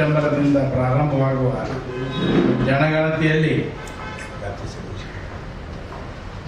ಸೆಪ್ಟೆಂಬರ್ನಿಂದ ಪ್ರಾರಂಭವಾಗುವ ಜನಗಣತಿಯಲ್ಲಿ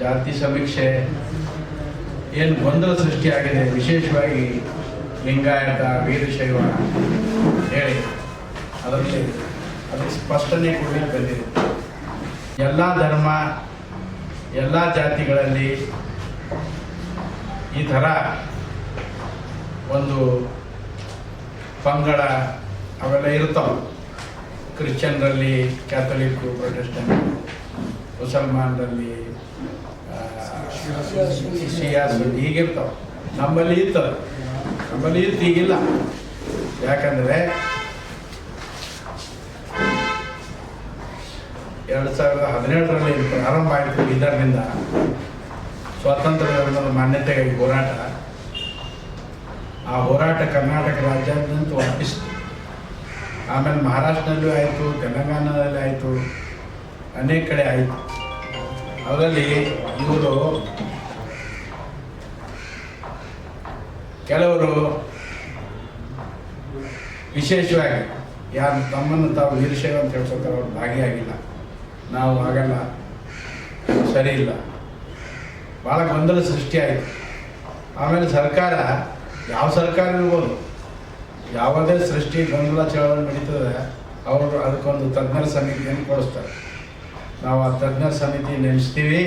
ಜಾತಿ ಸಮೀಕ್ಷೆ. ಏನು ಗೊಂದಲ ಸೃಷ್ಟಿಯಾಗಿದೆ ವಿಶೇಷವಾಗಿ ಲಿಂಗಾಯತ ವೀರಶೈವ ಹೇಳಿ. ಅದರಲ್ಲಿ ಅದಕ್ಕೆ ಸ್ಪಷ್ಟನೆ ಕೂಡ ಬಂದಿದೆ. ಎಲ್ಲ ಧರ್ಮ ಎಲ್ಲ ಜಾತಿಗಳಲ್ಲಿ ಈ ಥರ ಒಂದು ಪಂಗಡ ಅವೆಲ್ಲ ಇರ್ತಾವೆ ಕ್ರಿಶ್ಚಿಯನ್ರಲ್ಲಿ ಕ್ಯಾಥಲಿಕ್ಕು ಪ್ರೊಟೆಸ್ಟೆಂಟ್ ಮುಸಲ್ಮಾನರಲ್ಲಿ ಆ, ಶಿಯಾಸ್ ಹೀಗಿರ್ತಾವೆ. ನಮ್ಮಲ್ಲಿ ನಮ್ಮಲ್ಲಿ ಇತ್ತು ಈಗಿಲ್ಲ ಯಾಕಂದರೆ ಎರಡು ಸಾವಿರದ ಹದಿನೇಳರಲ್ಲಿ ಪ್ರಾರಂಭ ಆಯಿತು ಇದರಿಂದ ಸ್ವಾತಂತ್ರ್ಯ ಧರ್ಮದ ಮಾನ್ಯತೆಗಾಗಿ ಹೋರಾಟ. ಆ ಹೋರಾಟ ಕರ್ನಾಟಕ ರಾಜ್ಯಾದ್ಯಂತ ವ್ಯಾಪಿಸಿತು ಆಮೇಲೆ ಮಹಾರಾಷ್ಟ್ರದಲ್ಲೂ ಆಯಿತು, ತೆಲಂಗಾಣದಲ್ಲಿ ಆಯಿತು, ಅನೇಕ ಕಡೆ ಆಯಿತು. ಅದರಲ್ಲಿ ಇವರು ಕೆಲವರು ವಿಶೇಷವಾಗಿ ಯಾರು ತಮ್ಮನ್ನು ತಾವು ಅಂತ ಹೇಳ್ಕೊತಾರೆ ಅವ್ರು ಭಾಗಿಯಾಗಿಲ್ಲ. ನಾವು ಆಗಲ್ಲ ಸರಿ ಇಲ್ಲ. ಭಾಳ ಗೊಂದಲ ಸೃಷ್ಟಿಯಾಯಿತು ಆಮೇಲೆ ಸರ್ಕಾರ, ಯಾವ ಸರ್ಕಾರ ಇರ್ಬೋದು. ಯಾವುದೇ ಸೃಷ್ಟಿ ಗೊಂದಲ ಚಳವಳಿ ನಡೀತದೆ, ಅವರು ಅದಕ್ಕೊಂದು ತಜ್ಞರ ಸಮಿತಿಯನ್ನು ಕೊಡಿಸ್ತಾರೆ. ನಾವು ಆ ತಜ್ಞರ ಸಮಿತಿ ನೆನೆಸ್ತೀವಿ,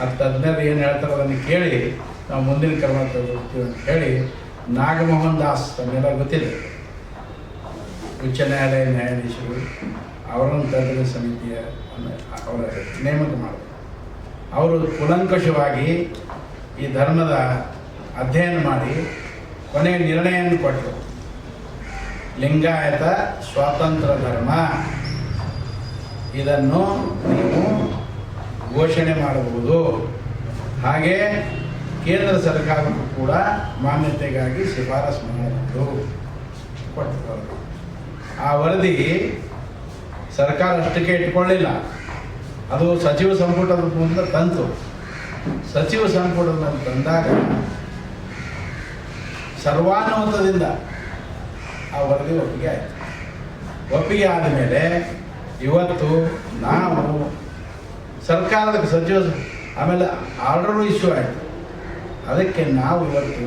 ಆ ತಜ್ಞರು ಏನು ಹೇಳ್ತಾರೆ ಅದನ್ನು ಕೇಳಿ ನಾವು ಮುಂದಿನ ಕ್ರಮ ತಗೋತೀವಿ ಅಂತ ಹೇಳಿ ನಾಗಮೋಹನ್ ದಾಸ್ ತಮ್ಮೆಲ್ಲ ಗೊತ್ತಿದೆ. ಉಚ್ಚ ನ್ಯಾಯಾಲಯ ನ್ಯಾಯಾಧೀಶರು, ಅವರನ್ನು ತಜ್ಞರ ಸಮಿತಿಯ ಅವರ ನೇಮಕ ಮಾಡಿದ್ರು. ಅವರು ಕುಲಂಕಷವಾಗಿ ಈ ಧರ್ಮದ ಅಧ್ಯಯನ ಮಾಡಿ ಕೊನೆಯ ನಿರ್ಣಯವನ್ನು ಕೊಟ್ಟರು. ಲಿಂಗಾಯತ ಸ್ವಾತಂತ್ರ್ಯ ಧರ್ಮ. ಇದನ್ನು ನೀವು ಘೋಷಣೆ ಮಾಡಬಹುದು. ಹಾಗೆ ಕೇಂದ್ರ ಸರ್ಕಾರಕ್ಕೂ ಕೂಡ ಮಾನ್ಯತೆಗಾಗಿ ಶಿಫಾರಸು ಮಾಡಬಹುದು. ಕೊಟ್ಟು ಆ ವರದಿ ಸರ್ಕಾರ ಅಷ್ಟಕ್ಕೆ ಇಟ್ಕೊಳ್ಳಿಲ್ಲ. ಅದು ಸಚಿವ ಸಂಪುಟದ ಮುಂದೆ ತಂತು ಸಚಿವ ಸಂಪುಟದ ತಂದಾಗ ಸರ್ವಾನುಮತದಿಂದ ಆ ವರದಿ ಒಪ್ಪಿಗೆ ಆಯಿತು. ಒಪ್ಪಿಗೆ ಆದಮೇಲೆ ಇವತ್ತು ನಾವು ಸರ್ಕಾರದ ಸಚಿವ ಆಮೇಲೆ ಆರ್ಡರು ಇಶ್ಯೂ ಆಯಿತು. ಅದಕ್ಕೆ ನಾವು ಇವತ್ತು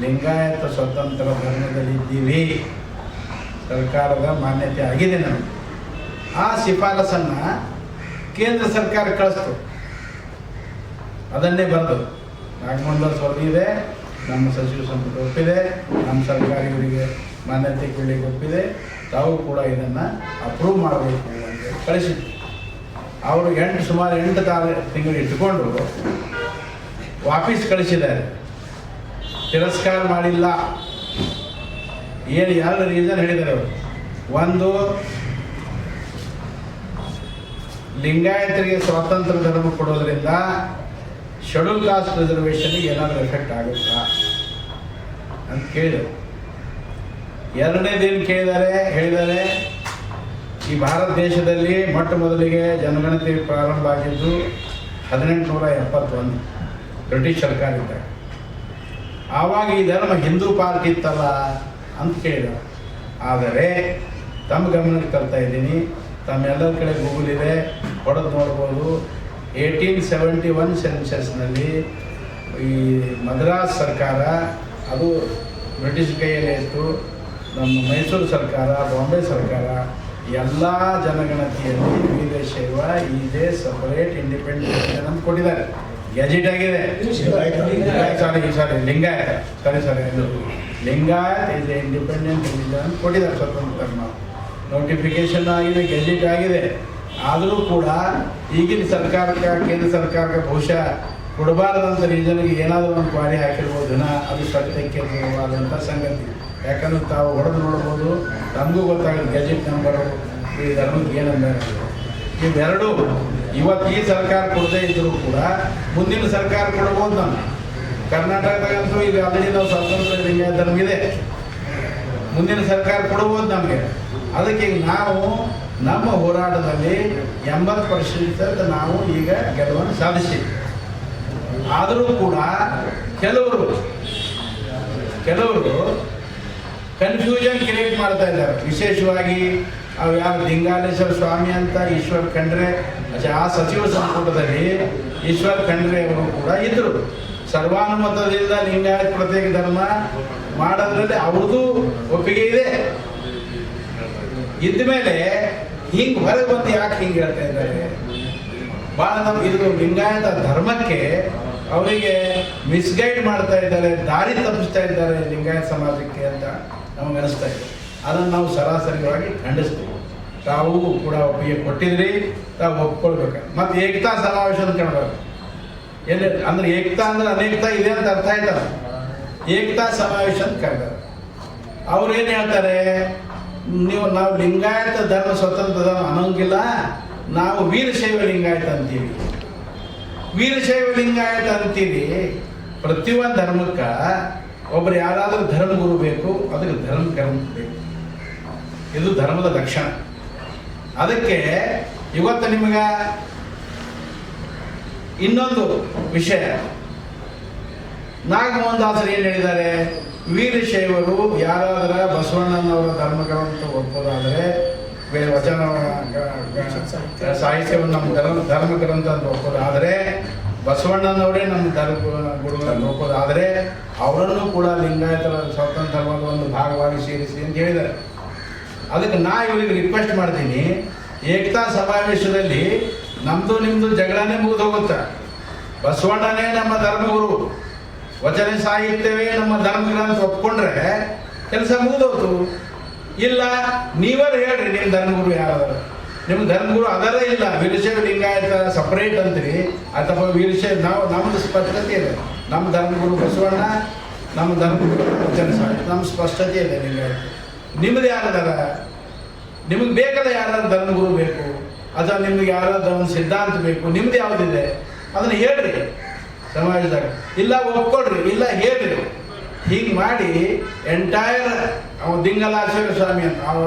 ಲಿಂಗಾಯತ ಸ್ವತಂತ್ರ ಧರ್ಮದಲ್ಲಿದ್ದೀವಿ ಸರ್ಕಾರದ ಮಾನ್ಯತೆ ಆಗಿದೆ ನಮಗೆ. ಆ ಶಿಫಾರಸನ್ನು ಕೇಂದ್ರ ಸರ್ಕಾರ ಕಳಿಸ್ತು. ಅದನ್ನೇ ಬರೆದು ನಾಗಮಂಡಲ ವರದಿ ಇದೆ, ನಮ್ಮ ಸಚಿವ ಸಂಪುಟ ಒಪ್ಪಿದೆ, ನಮ್ಮ ಸರ್ಕಾರ ಇವರಿಗೆ ಮಾನ್ಯತೆ ಕೇಳಿ ಒಪ್ಪಿದೆ ತಾವು ಕೂಡ ಇದನ್ನು ಅಪ್ರೂವ್ ಮಾಡಬೇಕು ಅಂತ ಕಳಿಸಿದ್ರು. ಅವರು ಎಂಟು, ಸುಮಾರು ಎಂಟು ತಾರ, ತಿಂಗಳು ಇಟ್ಟುಕೊಂಡು ವಾಪಸ್ ಕಳಿಸಿದ್ದಾರೆ. ತಿರಸ್ಕಾರ ಮಾಡಿಲ್ಲ. ಏನು ಎರಡು ರೀಸನ್ ಹೇಳಿದ್ದಾರೆ ಅವರು. ಒಂದು, ಲಿಂಗಾಯತರಿಗೆ ಸ್ವಾತಂತ್ರ್ಯ ಧರ್ಮ ಕೊಡೋದ್ರಿಂದ ಶೆಡ್ಯೂಲ್ ಕಾಸ್ಟ್ ರಿಸರ್ವೇಷನ್ಗೆ ಏನಾದರೂ ಎಫೆಕ್ಟ್ ಆಗುತ್ತಾ ಅಂತ ಕೇಳಿದರು. ಎರಡನೇದೇನು ಕೇಳಿದ್ದಾರೆ, ಹೇಳಿದ್ದಾರೆ, ಈ ಭಾರತ ದೇಶದಲ್ಲಿ ಮೊಟ್ಟ ಮೊದಲಿಗೆ ಜನಗಣತಿ ಪ್ರಾರಂಭ ಆಗಿದ್ದು ಹದಿನೆಂಟುನೂರ ಎಪ್ಪತ್ತೊಂದು ಬ್ರಿಟಿಷ್ ಸರ್ಕಾರ ಇದ್ದಾಗ ಆವಾಗ ಈ ಧರ್ಮ ಹಿಂದೂ ಪಾರ್ಟಿ ಇತ್ತಲ್ಲ ಅಂತ ಕೇಳಿದ ಆದರೆ ತಮ್ಮ ಗಮನಕ್ಕೆ ತರ್ತಾ ಇದ್ದೀನಿ. ತಮ್ಮೆಲ್ಲರ ಕಡೆ ಗೂಗಲ್ ಇದೆ, ಹೊಡೆದು ನೋಡ್ಬೋದು. ಏಯ್ಟೀನ್ ಸೆವೆಂಟಿ ಒನ್ ಸೆನ್ಸಸ್ನಲ್ಲಿ ಈ ಮದ್ರಾಸ್ ಸರ್ಕಾರ, ಅದು ಬ್ರಿಟಿಷ್ ಕೈಯಲ್ಲೇ ಇತ್ತು. ನಮ್ಮ ಮೈಸೂರು ಸರ್ಕಾರ ಬಾಂಬೆ ಸರ್ಕಾರ ಎಲ್ಲ ಜನಗಣತಿಯಲ್ಲಿ ವೀರಶೈವ ಇದೆ ಸಪರೇಟ್ ಇಂಡಿಪೆಂಡೆಂಟ್ ಅಂತ ಕೊಟ್ಟಿದ್ದಾರೆ. ಗ್ಯಾಜೆಟ್ ಆಗಿದೆ. ಸಾರಿ ಸಾರಿ ಲಿಂಗಾಯತ. ಸರಿ ಸಾರಿ ಇದು ಲಿಂಗಾಯತ್ ಇಸ್ ಇಂಡಿಪೆಂಡೆಂಟ್ ರಿಲಿಜನ್ ಅಂತ ಕೊಟ್ಟಿದ್ದಾರೆ ಸ್ವತಂತ್ರ ಧರ್ಮ. ನೋಟಿಫಿಕೇಶನ್ ಆಗಿದೆ ಗ್ಯಾಜೆಟ್ ಆಗಿದೆ. ಆದರೂ ಕೂಡ ಈಗಿನ ಸರ್ಕಾರಕ್ಕೆ ಕೇಂದ್ರ ಸರ್ಕಾರಕ್ಕೆ ಬಹುಶಃ ಕೊಡಬಾರದಂಥ ರೀಜನ್ಗೆ ಏನಾದರೂ ಒಂದು ಕ್ವಾರಿ ಹಾಕಿರ್ಬೋದು ಅದು ಸತ್ಯಕ್ಕೆ ಆದಂಥ ಸಂಗತಿ. ಯಾಕಂದ್ರೆ ತಾವು ಹೊಡೆದು ನೋಡ್ಬೋದು, ನಮಗೂ ಗೊತ್ತಾಗುತ್ತೆ ಗೆಜೆಟ್ ನಂಬರು, ಈ ಧರ್ಮಕ್ಕೆ ಏನಂದ ಇವೆರಡು ಇವತ್ತು ಈ ಸರ್ಕಾರ ಕೊಡದೇ ಇದ್ದರೂ ಕೂಡ ಮುಂದಿನ ಸರ್ಕಾರ ಕೊಡ್ಬೋದು ನಾನು ಕರ್ನಾಟಕದಾಗಂತೂ ಈಗ ಆಲ್ರೆಡಿ ನಾವು ಸ್ವಾತಂತ್ರ್ಯ ಲಿಂಗಾಯತ ಧರ್ಮ ಇದೆ. ಮುಂದಿನ ಸರ್ಕಾರ ಕೊಡ್ಬೋದು ನಮಗೆ. ಅದಕ್ಕೆ ನಾವು ನಮ್ಮ ಹೋರಾಟದಲ್ಲಿ ಎಂಬತ್ತು ಪರ್ಸೆಂಟ್ ನಾವು ಈಗ ಗೆಲುವನ್ನು ಸಾಧಿಸಿದ್ವಿ ಆದರೂ ಕೂಡ ಕೆಲವರು ಕೆಲವರು ಕನ್ಫ್ಯೂಷನ್ ಕ್ರಿಯೇಟ್ ಮಾಡ್ತಾ ಇದ್ದಾರೆ. ವಿಶೇಷವಾಗಿ ಅವು ಯಾರು ಲಿಂಗಾಲೇಶ್ವರ ಸ್ವಾಮಿ ಅಂತ ಈಶ್ವರ್ ಖಂಡ್ರೆ ಆ ಸಚಿವ ಸಂಪುಟದಲ್ಲಿ ಈಶ್ವರ್ ಖಂಡ್ರೆ ಅವರು ಕೂಡ ಇದ್ರು. ಸರ್ವಾನುಮತದಿಂದ ಲಿಂಗಾಯತ್ ಪ್ರತ್ಯೇಕ ಧರ್ಮ ಮಾಡೋದ್ರಲ್ಲಿ ಅವ್ರದ್ದು ಒಪ್ಪಿಗೆ ಇದೆ. ಇದ್ದ ಮೇಲೆ ಹಿಂಗೆ ಹೊರಗೆ ಬಂದು ಯಾಕೆ ಹಿಂಗೆ ಹೇಳ್ತಾ ಇದ್ದಾರೆ? ಭಾಳ ನಮ್ಗೆ ಇದು ಲಿಂಗಾಯತ ಧರ್ಮಕ್ಕೆ ಅವರಿಗೆ ಮಿಸ್ಗೈಡ್ ಮಾಡ್ತಾ ಇದ್ದಾರೆ, ದಾರಿ ತಪ್ಪಿಸ್ತಾ ಇದ್ದಾರೆ ಲಿಂಗಾಯತ ಸಮಾಜಕ್ಕೆ ಅಂತ ನಮಗೆ ಅನಿಸ್ತಾ ಇದೆ. ಅದನ್ನು ನಾವು ಸರಾಸರಿಯಾಗಿ ಖಂಡಿಸ್ತೀವಿ. ತಾವು ಕೂಡ ಒಪ್ಪಿಗೆ ಕೊಟ್ಟಿದ್ರಿ, ತಾವು ಒಪ್ಕೊಳ್ಬೇಕು. ಮತ್ತು ಏಕತಾ ಅಂತ ಕಾಣಬೇಕು ಎಲ್ಲಿ, ಅಂದ್ರೆ ಏಕತಾ ಅಂದ್ರೆ ಅನೇಕತಾ ಇದೆ ಅಂತ ಅರ್ಥ ಆಯ್ತಲ್ಲ? ಏಕತಾ ಸಮಾವೇಶ ಅಂತ ಕರೆದಾರೆ ಅವ್ರು ಏನು ಹೇಳ್ತಾರೆ? ನೀವು, ನಾವು ಲಿಂಗಾಯತ ಧರ್ಮ ಸ್ವತಂತ್ರ ಧರ್ಮ ಅನ್ನೋಂಗಿಲ್ಲ ನಾವು ವೀರಶೈವ ಲಿಂಗಾಯತ ಅಂತೀವಿ. ವೀರಶೈವ ಲಿಂಗಾಯತ ಅಂತೀವಿ ಪ್ರತಿಯೊಂದು ಧರ್ಮಕ್ಕೆ ಒಬ್ರು ಯಾರಾದರೂ ಧರ್ಮಗುರು ಬೇಕು ಅದಕ್ಕೆ ಧರ್ಮ ಕರ್ಮ ಬೇಕು. ಇದು ಧರ್ಮದ ಲಕ್ಷಣ. ಅದಕ್ಕೆ ಇವತ್ತು ನಿಮಗೆ ಇನ್ನೊಂದು ವಿಷಯ. ನಾಗಮೋಹನ್ ದಾಸರು ಏನು ಹೇಳಿದ್ದಾರೆ? ವೀರಶೈವರು ಯಾರಾದರ ಬಸವಣ್ಣನವರ ಧರ್ಮಗಳಂತ ಒಪ್ಪೋದಾದರೆ ವಚನ, ಗ- ಸಾಹಿತ್ಯವನ್ನು ನಮ್ಮ ಧರ್ಮ ಧರ್ಮಗ್ರಂಥ ಅಂತ ಒಪ್ಪೋದಾದರೆ ಬಸವಣ್ಣನವರೇ ನಮ್ಮ ಧರ್ಮ ಗುರುಗಳನ್ನು ಒಪ್ಪೋದಾದರೆ ಅವರನ್ನು ಕೂಡ ಲಿಂಗಾಯತರ ಸ್ವತಂತ್ರ ಧರ್ಮದ ಒಂದು ಭಾಗವಾಗಿ ಸೇರಿಸಿ ಅಂತ ಹೇಳಿದ್ದಾರೆ. ಅದಕ್ಕೆ ನಾ ಇವರಿಗೆ ರಿಕ್ವೆಸ್ಟ್ ಮಾಡ್ತೀನಿ, ಏಕತಾ ಸಮಾವೇಶದಲ್ಲಿ ನಮ್ಮದು ನಿಮ್ಮದು ಜಗಳನೇ ಮುಗಿದು ಹೋಗುತ್ತೆ ಬಸವಣ್ಣನೇ ನಮ್ಮ ಧರ್ಮಗುರು ವಚನ ಸಾಹಿತ್ಯವೇ ನಮ್ಮ ಧರ್ಮಗ್ರಂಥ ಒಪ್ಕೊಂಡ್ರೆ, ಕೆಲಸ ಮುಗಿದೋತು ಇಲ್ಲ, ನೀವೇ ಹೇಳ್ರಿ ನಿಮ್ಮ ಧರ್ಮಗುರು ಯಾರಾದ್ರು ನಿಮ್ಮ ಧರ್ಮಗುರು ಅದರ ಇಲ್ಲ. ವೀರಶೈವ ಲಿಂಗಾಯತ ಸಪರೇಟ್ ಅಂತೀರಿ. ಅಥವಾ ವೀರಶೈವ, ನಾವು, ನಮ್ದು ಸ್ಪಷ್ಟತೆ ಇದೆ. ನಮ್ಮ ಧರ್ಮಗುರು ಬಸವಣ್ಣ ನಮ್ಮ ಧರ್ಮಗುರು ಸಾಹಿತ್ಯ ನಮ್ಮ ಸ್ಪಷ್ಟತೆ ಇದೆ ಲಿಂಗಾಯತ ನಿಮ್ಮದು ಯಾರದಾರ? ನಿಮಗೆ ಬೇಕಲ್ಲ ಯಾರಾದ್ರು ಧರ್ಮಗುರು ಬೇಕು? ಅಥವಾ ನಿಮ್ಗೆ ಯಾರಾದ್ರೂ ಒಂದು ಸಿದ್ಧಾಂತ ಬೇಕು? ನಿಮ್ದು ಯಾವುದಿದೆ? ಅದನ್ನ ಹೇಳ್ರಿ ಸಮಾಜದಾಗ. ಇಲ್ಲ ಒಪ್ಕೊಡ್ರಿ ಇಲ್ಲ, ಹೇಳ್ರಿ. ಹೀಗೆ ಮಾಡಿ ಎಂಟೈರ್ ಅವ ದಿಂಗಲಾಶ್ವರ ಸ್ವಾಮಿ ಅಂತ, ಅವ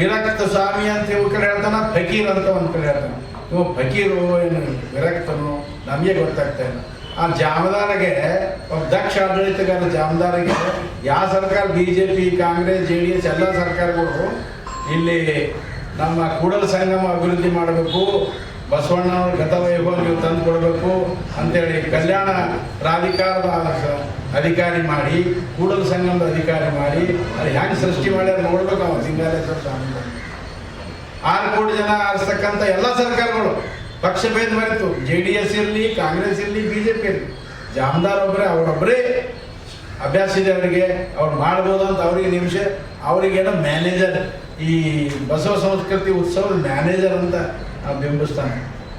ವಿರಕ್ತ ಸ್ವಾಮಿ ಅಂತ ಇವ್ ಕಡೆ ಹೇಳ್ತಾನ, ಫಕೀರ್ ಅಂತ ಒಂದು ಕಡೆ ಹೇಳ್ತಾನೆ. ಇವ ಫಕೀರು ಏನು ವಿರಕ್ತನು, ನಮಗೆ ಗೊತ್ತಾಗ್ತಾ ಇಲ್ಲ. ಆ ಜಾಮದಾರಿಗೆ ದಕ್ಷ ಆಡಳಿತಗಾರ ಜಾಮದಾರಿಗೆ, ಯಾವ ಸರ್ಕಾರ B J P Congress, J D S ಎಲ್ಲ ಸರ್ಕಾರಗಳು ಇಲ್ಲಿ ನಮ್ಮ ಕೂಡಲ ಸಂಗಮ ಅಭಿವೃದ್ಧಿ ಮಾಡಬೇಕು. ಬಸವಣ್ಣವ್ರ ಗತವೈಭವ ನೀವು ತಂದು ಕೊಡಬೇಕು ಅಂತೇಳಿ ಕಲ್ಯಾಣ ಪ್ರಾಧಿಕಾರದ ಅಧಿಕಾರಿ ಮಾಡಿ, ಕೂಡಲ ಸಂಘದ ಅಧಿಕಾರಿ ಮಾಡಿ ಅದು ಹೆಂಗೆ ಸೃಷ್ಟಿ ಮಾಡ್ಯಾರ ನೋಡ್ಬೇಕು ಅವ ಸಿಂಗಾಲೇಶ್ವರ ಸ್ವಾಮಿ. ಆರು ಕೋಟಿ ಜನ ಆರಿಸ್ತಕ್ಕಂಥ ಎಲ್ಲ ಸರ್ಕಾರಗಳು ಪಕ್ಷ ಭೇದ ಮರೆತು ಜೆ ಡಿ ಎಸ್ ಇರಲಿ, ಕಾಂಗ್ರೆಸ್ ಇರಲಿ ಬಿ ಜೆ ಪಿ ಇರಲಿ. ಜಾಮದಾರ್ ಒಬ್ಬರೇ ಅವರೊಬ್ಬರೇ ಅಭ್ಯಾಸ ಇದೆ ಅವರಿಗೆ ಅವ್ರು ಮಾಡ್ಬೋದು ಅಂತ ಅವರಿಗೆ ನಿಮಿಷ, ಅವರಿಗೇನೋ ಮ್ಯಾನೇಜರ್ ಈ ಬಸವ ಸಂಸ್ಕೃತಿ ಉತ್ಸವದ ಮ್ಯಾನೇಜರ್ ಅಂತ ಬಿಂಬಿಸ್ತಾನೆ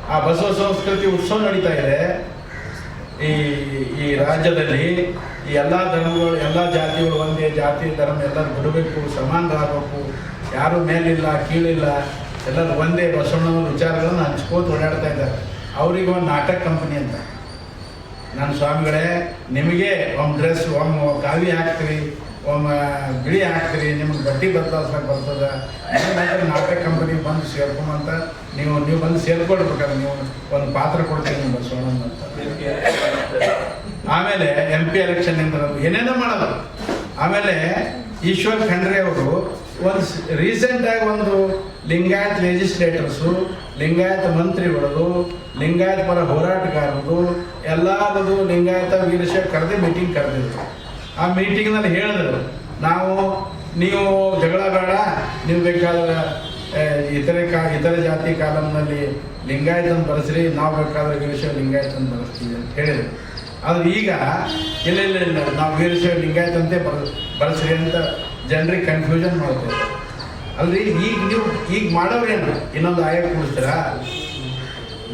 ಆ ಬಸವ ಸಂಸ್ಕೃತಿ ಉತ್ಸವ ನಡೀತಾ ಇದೆ. ಈ ಈ ರಾಜ್ಯದಲ್ಲಿ ಈ ಎಲ್ಲ ಧರ್ಮಗಳು, ಎಲ್ಲ ಜಾತಿಗಳು ಒಂದೇ ಜಾತಿ, ಧರ್ಮ, ಎಲ್ಲರೂ ಬಿಡಬೇಕು ಸಮಾನರಾಗಬೇಕು ಯಾರು ಮೇಲಿಲ್ಲ, ಕೀಳಿಲ್ಲ, ಎಲ್ಲರೂ ಒಂದೇ ಬಸವಣ್ಣನ ವಿಚಾರಗಳನ್ನು ಹಂಚ್ಕೋತ ಓಡಾಡ್ತಾ ಇದ್ದಾರೆ. ಅವರಿಗೆ ಒಂದು ನಾಟಕ ಕಂಪನಿ ಅಂತ. ನನ್ನ ಸ್ವಾಮಿಗಳೇ, ನಿಮಗೆ ಒಂದು ಡ್ರೆಸ್ ಒಮ್ಮೆ ಕಾವಿ ಹಾಕ್ತೀರಿ. ಒಮ್ಮೆ ಬಿಳಿ ಹಾಕ್ತೀರಿ, ನಿಮ್ಗೆ ಬಡ್ಡಿ ಬದಲಾಯಿಸ್ಲಿಕ್ಕೆ ಬರ್ತದ. ನಾಟಕ ಕಂಪನಿಗೆ ಬಂದು ಸೇರ್ಕೊಂಬಂತ ನೀವು ನೀವು ಬಂದು ಸೇರ್ಕೊಳ್ಬೇಕಾದ್ರೆ ನೀವು ಒಂದು ಪಾತ್ರ ಕೊಡ್ತೀರಿ ನಿಮ್ಮ ಅಂತ. ಆಮೇಲೆ ಎಂ ಪಿ ಎಲೆಕ್ಷನ್ ಏನೇನೋ ಮಾಡೋದು ಆಮೇಲೆ ಈಶ್ವರ್ ಖಂಡ್ರೆ ಅವರು ಒಂದು ರೀಸೆಂಟಾಗಿ ಒಂದು ಲಿಂಗಾಯತ್ ಲೆಜಿಸ್ಲೇಟರ್ಸು ಲಿಂಗಾಯತ ಮಂತ್ರಿಗಳದು, ಲಿಂಗಾಯತ ಪರ ಹೋರಾಟಗಾರರು ಎಲ್ಲರದು ಲಿಂಗಾಯತ ವೀರಶ ಕರೆದು ಮೀಟಿಂಗ್ ಕರೆದಿದ್ರು. ಆ ಮೀಟಿಂಗ್ನಲ್ಲಿ ಹೇಳಿದ್ರು, ನಾವು, ನೀವು ಜಗಳ ಬೇಡ, ನೀವು ಬೇಕಾದ್ರೆ ಇತರೆ ಕಾ, ಇತರ ಜಾತಿ ಕಾಲಂನಲ್ಲಿ ಲಿಂಗಾಯತನ ಬರೆಸ್ರಿ, ನಾವು ಬೇಕಾದ್ರೆ ವೀರಶೈವ ಲಿಂಗಾಯತನ ಬರೆಸ್ತೀವಿ ಅಂತ ಹೇಳಿದ್ರು. ಆದ್ರೆ ಈಗ ಇಲ್ಲ ಇಲ್ಲ ಇಲ್ಲ, ನಾವು ವೀರಶೈವ ಲಿಂಗಾಯತಂತೆ ಬರ, ಬರೆಸ್ರಿ ಅಂತ ಜನರಿಗೆ ಕನ್ಫ್ಯೂಷನ್ ಮಾಡ್ತೇವೆ ಅಲ್ರಿ, ಈಗ ನೀವು, ಈಗ ಮಾಡೋರೇನು? ಇನ್ನೊಂದು ಆಯೋಗ ಕೊಡ್ತೀರಾ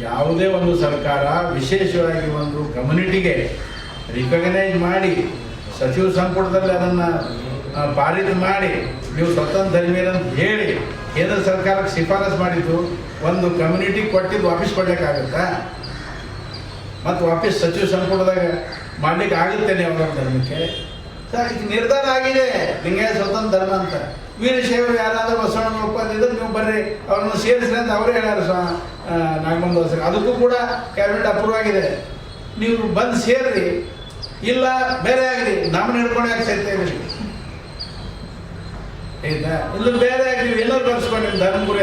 ಯಾವುದೇ ಒಂದು ಸರ್ಕಾರ ವಿಶೇಷವಾಗಿ ಒಂದು ಕಮ್ಯುನಿಟಿಗೆ ರಿಕಗ್ನೈಸ್ ಮಾಡಿ ಸಚಿವ ಸಂಪುಟದಲ್ಲಿ ಅದನ್ನು ಪಾರಿತ ಮಾಡಿ, ನೀವು ಸ್ವತಂತ್ರ ಅಂತ ಹೇಳಿ, ಕೇಂದ್ರ ಸರ್ಕಾರಕ್ಕೆ ಶಿಫಾರಸ್ ಮಾಡಿದ್ದು, ಒಂದು ಕಮ್ಯುನಿಟಿ ಕೊಟ್ಟಿದ್ದು ವಾಪಸ್ ಕೊಡ್ಲಿಕ್ಕಾಗುತ್ತಾ? ಮತ್ತು ವಾಪಸ್ ಸಚಿವ ಸಂಪುಟದಾಗ ಮಾಡ್ಲಿಕ್ಕೆ ಆಗುತ್ತೆ ನೀವು ಧರ್ಮಕ್ಕೆ? ಸರ್ ಈಗ ನಿರ್ಧಾರ ಆಗಿದೆ. ನಿಮಗೆ ಸ್ವತಂತ್ರ ಧರ್ಮ ಅಂತ. ವೀರಶೈವರು ಯಾರಾದರೂ ಬಸವಣ್ಣ ಒಪ್ಪಂದಿದ್ರೆ ನೀವು ಬರ್ರಿ, ಅವ್ರನ್ನ ಸೇರಿಸ್ರಿ ಅಂತ ಅವರೇ ಹೇಳ್ಯಾರ ಸ್ವ ನಾಗಮಂದ ಅದಕ್ಕೂ ಕೂಡ ಕ್ಯಾಬಿನೆಟ್ ಅಪ್ರೂವ್ ಆಗಿದೆ. ನೀವು ಬಂದು ಸೇರ್ರಿ ಇಲ್ಲ ಬೇರೆ ಆಗಲಿ. ನಮ್ಮನ್ನ ಹಿಡ್ಕೊಂಡು ಯಾಕೆ ಸೇರ್ತೇವೆ ಆಯ್ತಾ ಇಲ್ಲ ಬೇರೆ ಆಗಲಿ. ಎಲ್ಲರೂ ಕರ್ಸ್ಕೊಂಡು ಧರ್ಮಗುರು